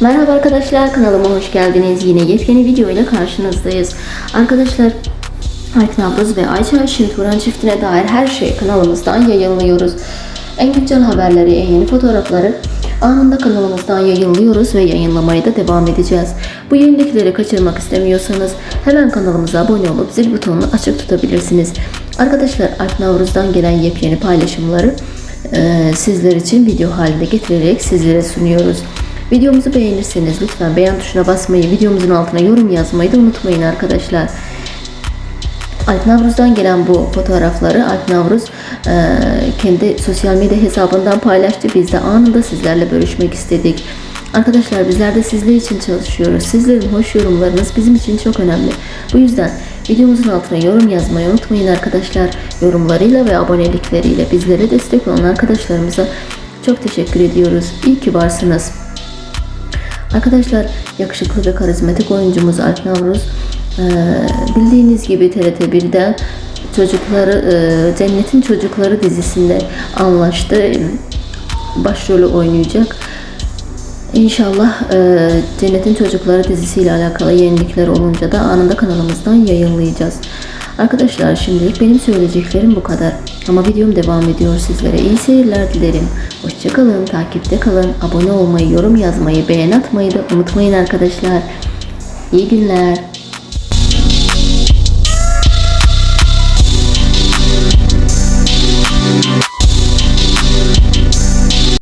Merhaba arkadaşlar kanalıma hoş geldiniz. Yine yepyeni video ile karşınızdayız. Arkadaşlar Alp Nabruz ve Ayça Ayşin Turan çiftine dair her şey kanalımızdan yayınlıyoruz. En güncel haberleri, en yeni fotoğrafları anında kanalımızdan yayınlıyoruz ve yayınlamaya da devam edeceğiz. Bu yayındakileri kaçırmak istemiyorsanız hemen kanalımıza abone olup zil butonunu açık tutabilirsiniz. Arkadaşlar Alp Navruz'dan gelen yepyeni paylaşımları e, sizler için video halinde getirerek sizlere sunuyoruz. Videomuzu beğenirseniz lütfen beğen tuşuna basmayı, videomuzun altına yorum yazmayı da unutmayın arkadaşlar. Alp Navruz'dan gelen bu fotoğrafları Alp Navruz e, kendi sosyal medya hesabından paylaştı. Biz de anında sizlerle bölüşmek istedik. Arkadaşlar bizler de sizler için çalışıyoruz. Sizlerin hoş yorumlarınız bizim için çok önemli. Bu yüzden videomuzun altına yorum yazmayı unutmayın arkadaşlar. Yorumlarıyla ve abonelikleriyle bizlere destek olan arkadaşlarımıza çok teşekkür ediyoruz. İyi ki varsınız. Arkadaşlar yakışıklı ve karizmatik oyuncumuz Alp Navruz bildiğiniz gibi TRT 1'den çocukları Cennetin Çocukları dizisinde anlaştı. Başrolü oynayacak. İnşallah e, Cennetin Çocukları dizisiyle alakalı yenilikler olunca da anında kanalımızdan yayınlayacağız. Arkadaşlar şimdilik benim söyleyeceklerim bu kadar. Ama videom devam ediyor sizlere. iyi seyirler dilerim. Hoşçakalın, takipte kalın. Abone olmayı, yorum yazmayı, beğen atmayı da unutmayın arkadaşlar. İyi günler.